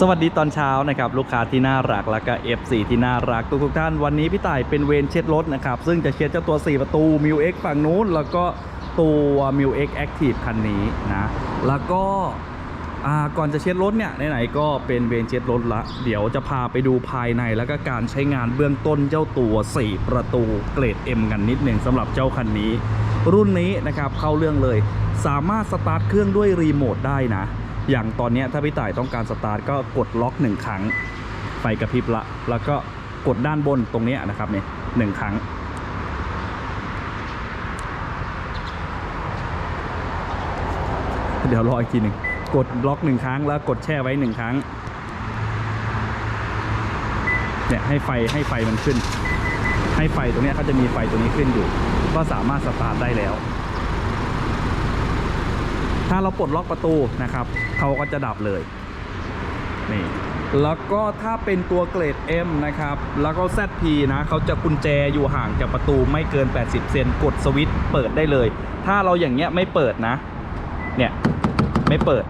สวัสดีตอนเช้านะครับลูกค้าที่น่ารักแล้วก็ F4 ที่น่ารักทุกทุกท่านวันนี้พี่ต่ายเป็นเวรเช็ดรถนะครับซึ่งจะเช็ดเจ้าตัว 4 ประตู m ิว X ฝั่งนู้น แล้วก็ตัว m ิว X Active คันนี้นะแล้วก็ก่อนจะเช็ดรถเนี่ยไหนๆก็เป็นเวรเช็ดรถละ เดี๋ยวจะพาไปดูภายในแล้วก็การใช้งานเบื้องต้นเจ้าตัว 4 ประตูเกรด M กันนิดหนึ่งสำหรับเจ้าคันนี้ รุ่นนี้นะครับเข้าเรื่องเลย สามารถสตาร์ทเครื่องด้วยรีโมทได้นะ อย่างตอนนี้ถ้าพี่ต่ายต้องการสตาร์ทก็กดล็อกหนึ่งครั้งไฟกระพริบละ แล้วก็กดด้านบนตรงนี้นะครับเนี่ยหนึ่งครั้ง เดี๋ยวรออีกทีหนึ่งกดล็อกหนึ่งครั้งแล้วกดแช่ไว้หนึ่งครั้งเนี่ยให้ไฟให้ไฟมันขึ้น ให้ไฟตรงนี้เขาจะมีไฟตัวนี้ขึ้นอยู่ ก็สามารถสตาร์ทได้แล้ว ถ้าเราปลดล็อกประตูนะครับ เขาก็จะดับเลยนี่แล้วก็ถ้าเป็นตัวเกรด M นะครับ แล้วก็ ZP นะเขาจะกุญแจอยู่ห่างจากประตูไม่เกิน 80 เซนกดสวิตช์เปิดได้เลย ถ้าเราอย่างเงี้ยไม่เปิดนะ เนี่ย ไม่เปิด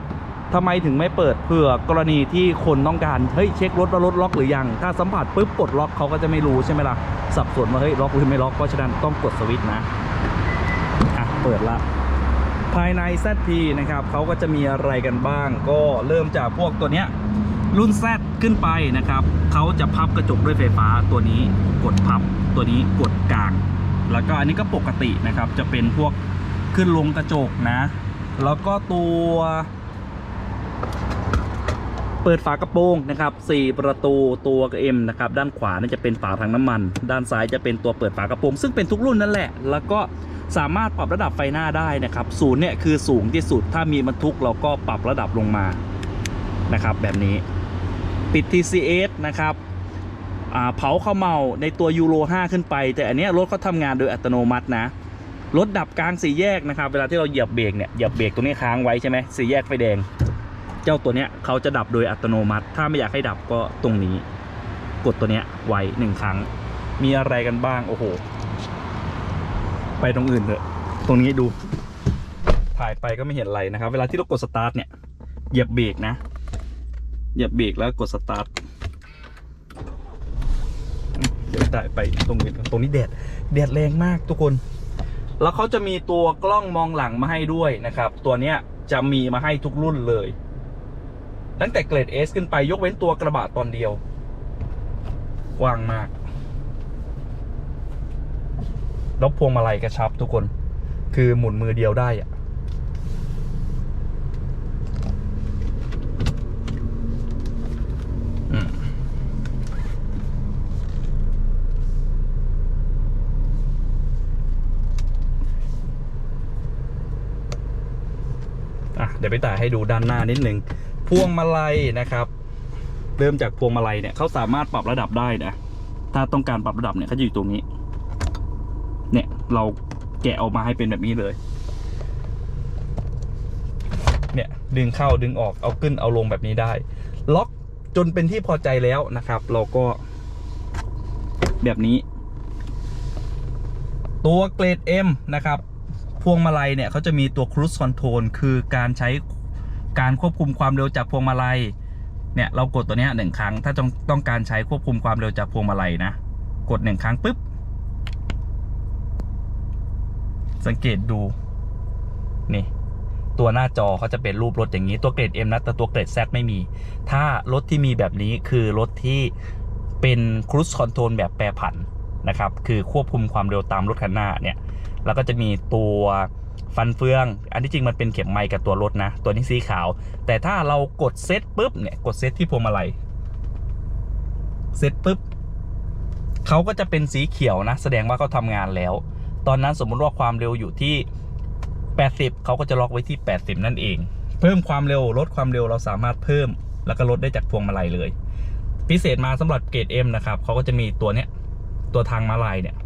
ทำไมถึงไม่เปิดเผื่อกรณีที่คนต้องการ เฮ้ย เช็ครถว่ารถล็อกหรือยัง ถ้าสัมผัสปุ๊บปลดล็อกเขาก็จะไม่รู้ใช่ไหมล่ะ สับสนว่าเฮ้ยล็อกหรือไม่ล็อกเพราะฉะนั้นต้องกดสวิตช์นะ อะ เปิดละ ภายใน ZP นะครับเขาก็จะมีอะไรกันบ้าง ก็เริ่มจากพวกตัวเนี้ยรุ่น Z ขึ้นไปนะครับเขาจะพับกระจกด้วยไฟฟ้าตัวนี้กดพับตัวนี้กดกลาง แล้วก็อันนี้ก็ปกตินะครับจะเป็นพวกขึ้นลงกระจกนะ แล้วก็ตัว เปิดฝากระโปรงนะครับ4ประตูตัวกระเอ็มนะครับด้านขวานี่จะเป็นฝาถังน้ำมัน ด้านซ้ายจะเป็นตัวเปิดฝากระโปรง ซึ่งเป็นทุกรุ่นนั่นแหละ แล้วก็สามารถปรับระดับไฟหน้าได้นะครับศูนย์เนี่ยคือสูงที่สุดถ้ามีบรรทุกเราก็ปรับระดับลงมานะครับแบบนี้ปิด TCS นะครับอ่าเผาข้าวเมาในตัวยูโร5 ขึ้นไป แต่อันนี้รถเขาทำงานโดยอัตโนมัตินะรถดับกลางสี่แยกนะครับ เวลาที่เราเหยียบเบรกเนี่ยเหยียบเบรกตรงนี้ค้างไว้ใช่ไหมสี่แยกไฟแดง เจ้าตัวเนี้ยเขาจะดับโดยอัตโนมัติ ถ้าไม่อยากให้ดับก็ตรงนี้ กดตัวเนี้ยไว้หนึ่งครั้ง มีอะไรกันบ้างโอ้โห ไปตรงอื่นเถอะ ตรงนี้ดู ถ่ายไปก็ไม่เห็นอะไรนะครับ เวลาที่เรากดสตาร์ทเนี่ยเหยียบเบรกนะเหยียบเบรกแล้วกดสตาร์ทเดี๋ยวถ่ายไปตรงนี้ตรงนี้แดดแดดแรงมากทุกคน แล้วเขาจะมีตัวกล้องมองหลังมาให้ด้วยนะครับ ตัวเนี้ยจะมีมาให้ทุกรุ่นเลย ตั้งแต่เกรด S ขึ้นไปยกเว้นตัวกระบะตอนเดียวกว้างมากแล้วพวงมาลัยกระชับทุกคน คือหมุนมือเดียวได้อะอืมอะเดี๋ยวไปต่ายให้ดูด้านหน้านิดนึง พวงมาลัยนะครับ เริ่มจากพวงมาลัยเนี่ยเขาสามารถปรับระดับได้นะถ้าต้องการปรับระดับเนี่ยเขาจะอยู่ตรงนี้ เนี่ยเราแกะออกมาให้เป็นแบบนี้เลย เนี่ยดึงเข้าดึงออกเอาขึ้นเอาลงแบบนี้ได้ ล็อกจนเป็นที่พอใจแล้วนะครับ เราก็แบบนี้ ตัวเกรด M นะครับ พวงมาลัยเนี่ยเขาจะมีตัว cruise control คือการใช้ การควบคุมความเร็วจากพวงมาลัย เนี่ยเรากดตัวนี้หนึ่งครั้ง ถ้าต้องต้องการใช้ควบคุมความเร็วจากพวงมาลัยนะ กดหนึ่งครั้งปุ๊บ สังเกตดู นี่ ตัวหน้าจอเขาจะเป็นรูปรถอย่างนี้ตัวเกรด M นะแต่ตัวเกรด Z ไม่มี ถ้ารถที่มีแบบนี้คือรถที่เป็น cruise control แบบแปรผันนะครับ คือควบคุมความเร็วตามรถคันหน้าเนี่ย แล้วก็จะมีตัว ฟันเฟือง อันที่จริงมันเป็นเข็มไมค์กับตัวรถนะ ตัวนี้สีขาว แต่ถ้าเรากดเซตปุ๊บเนี่ยกดเซตที่พวงมาลัยเซตปุ๊บเขาก็จะเป็นสีเขียวนะ แสดงว่าเขาทำงานแล้ว ตอนนั้นสมมุติว่าความเร็วอยู่ที่ 80 เขาก็จะล็อกไว้ที่ 80 นั่นเอง เพิ่มความเร็วลดความเร็วเราสามารถเพิ่ม แล้วก็ลดได้จากพวงมาลัยเลย พิเศษมาสำหรับเกรด M นะครับเขาก็จะมีตัวเนี้ยตัวทางมาลายเนี่ย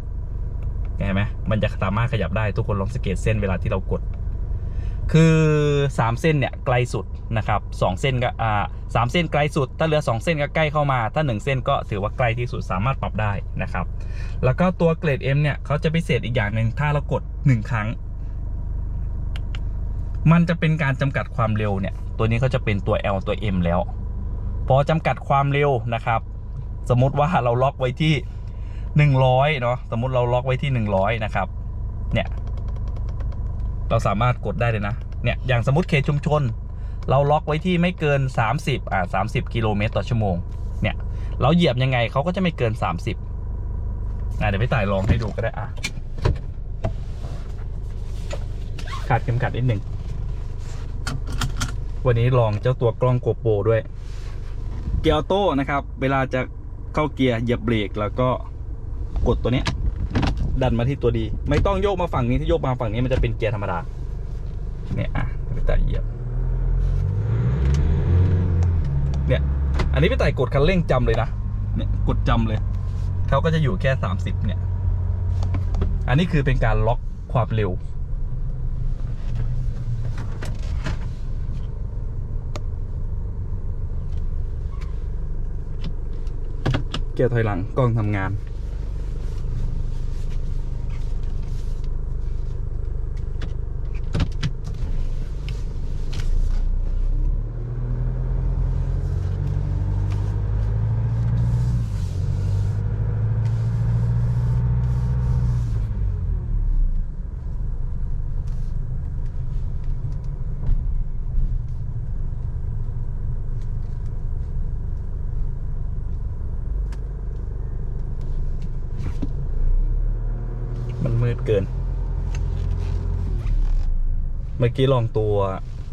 เห็นไหมมันจะสามารถขยับได้ทุกคนลองสังเกตเส้นเวลาที่เรากด คือ 3 เส้นเนี่ยไกลสุดนะครับ2เส้นก็อ่าสามเส้นไกลสุด ถ้าเหลือ 2 เส้นก็ใกล้เข้ามา ถ้า 1 เส้นก็ถือว่าไกลที่สุดสามารถปรับได้นะครับ แล้วก็ตัวเกรด M เนี่ยเขาจะพิเศษอีกอย่างหนึ่งถ้าเรากด 1 ครั้ง มันจะเป็นการจำกัดความเร็วเนี่ยตัวนี้เขาจะเป็นตัว L ตัว M แล้ว พอจำกัดความเร็วนะครับ สมมติว่าเราล็อกไว้ที่ 100เนาะสมมุติเราล็อกไว้ที่ 100 นะครับ เนี่ย เราสามารถกดได้เลยนะ เนี่ย อย่างสมมติเขตชุมชน เราล็อกไว้ที่ไม่เกิน 30 อ่า 30 กิโลเมตรต่อชั่วโมง เนี่ย เราเหยียบยังไงเขาก็จะไม่เกิน 30อะเดี๋ยวพี่ต่ายลองให้ดูก็ได้อะขาดเข็มขัดนิดหนึ่ง วันนี้ลองเจ้าตัวกล้องโกโปรด้วย เกียร์ออโต้นะครับ เวลาจะเข้าเกียร์เหยียบเบรกแล้วก็ กดตัวเนี้ย ดันมาที่ตัวดี ไม่ต้องโยกมาฝั่งนี้ถ้าโยกมาฝั่งนี้มันจะเป็นเกียร์ธรรมดา เนี่ยอะพี่ต่ายเหยียบ เนี่ย อันนี้พี่ต่ายกดคันเร่งจำเลยนะ เนี่ยกดจำเลย เขาก็จะอยู่แค่สามสิบเนี่ย อันนี้คือเป็นการล็อกความเร็วเกียร์ถอยหลังกล้องทำงานมืดเกิน เมื่อกี้ลองตัว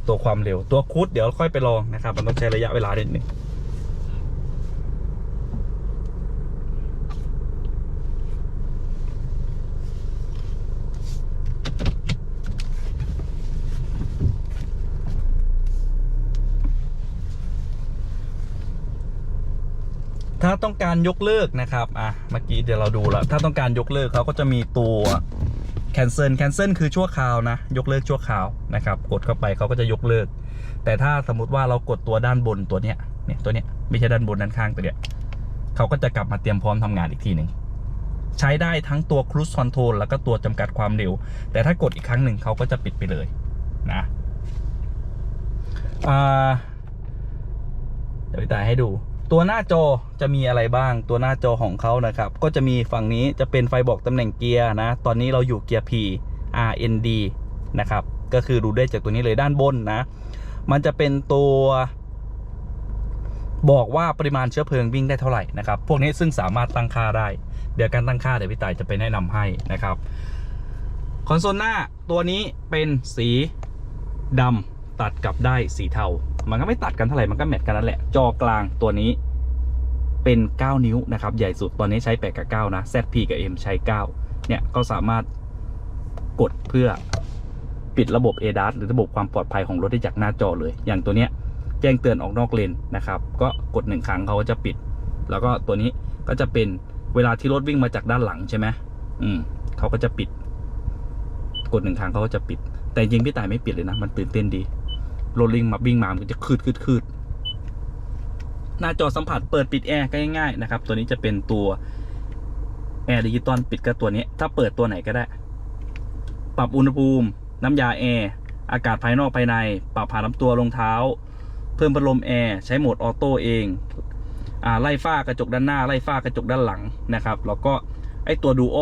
ตัวความเร็ว ตัวคูดเดี๋ยวค่อยไปลองนะครับ มันต้องใช้ระยะเวลานิดนึ่งถ้าต้องการยกเลิกนะครับ อะ เมื่อกี้เดี๋ยวเราดูแล้ว ถ้าต้องการยกเลิกเขาก็จะมีตัว cancel cancel คือชั่วคราวนะ ยกเลิกชั่วคราวนะครับ กดเข้าไปเขาก็จะยกเลิก แต่ถ้าสมมติว่าเรากดตัวด้านบนตัวเนี้ยเนี่ยตัวเนี้ยไม่ใช่ด้านบนด้านข้างตัวเนี้ยเขาก็จะกลับมาเตรียมพร้อมทำงานอีกทีหนึ่งใช้ได้ทั้งตัว cruise control แล้วก็ตัวจำกัดความเร็ว แต่ถ้ากดอีกครั้งหนึ่งเขาก็จะปิดไปเลยนะอ่าเดี๋ยวตายให้ดู ตัวหน้าจอจะมีอะไรบ้างตัวหน้าจอของเขานะครับ ก็จะมีฝั่งนี้จะเป็นไฟบอกตำแหน่งเกียร์นะ ตอนนี้เราอยู่เกียร์ P R N D นะครับ ก็คือดูได้จากตัวนี้เลยด้านบนนะ มันจะเป็นตัวบอกว่าปริมาณเชื้อเพลิงวิ่งได้เท่าไหร่นะครับ พวกนี้ซึ่งสามารถตั้งค่าได้ เดี๋ยวการตั้งค่าเดี๋ยวพี่ต่ายจะไปแนะนำให้นะครับ คอนโซลหน้าตัวนี้เป็นสีดำ ตัดกับได้สีเทา มันก็ไม่ตัดกันเท่าไหร่ มันก็แมทกันนั่นแหละ จอกลางตัวนี้เป็น 9 นิ้วนะครับ ใหญ่สุด ตอนนี้ใช้ 8 กับ 9 นะ ZP กับ M ใช้ 9 เนี่ย ก็สามารถกดเพื่อปิดระบบ ADAS หรือระบบความปลอดภัยของรถได้จากหน้าจอเลย อย่างตัวเนี้ยแจ้งเตือนออกนอกเลนนะครับ ก็กดหนึ่งครั้งเขาก็จะปิด แล้วก็ตัวนี้ก็จะเป็นเวลาที่รถวิ่งมาจากด้านหลังใช่ไหมอืมเขาก็จะปิด กดหนึ่งครั้งเขาก็จะปิด แต่จริงพี่ต่ายไม่ปิดเลยนะ มันตื่นเต้นดี โรถลิงมาวิ่งมามันก็จะคืดคืดคืดหน้าจอสัมผัสเปิดปิดแอร์ก็ง่ายๆนะครับ ตัวนี้จะเป็นตัวแอร์ดิจิตอลปิดก็ตัวนี้ ถ้าเปิดตัวไหนก็ได้ ปรับอุณหภูมิ น้ำยาแอร์อากาศภายนอกภายใน ปรับผ่านลำตัวรองเท้า เพิ่มพัดลมแอร์ใช้โหมดออโต้เองอไล่ฝ้ากระจกด้านหน้า ไล่ฝ้ากระจกด้านหลังนะครับ แล้วก็ไอตัวดูโอ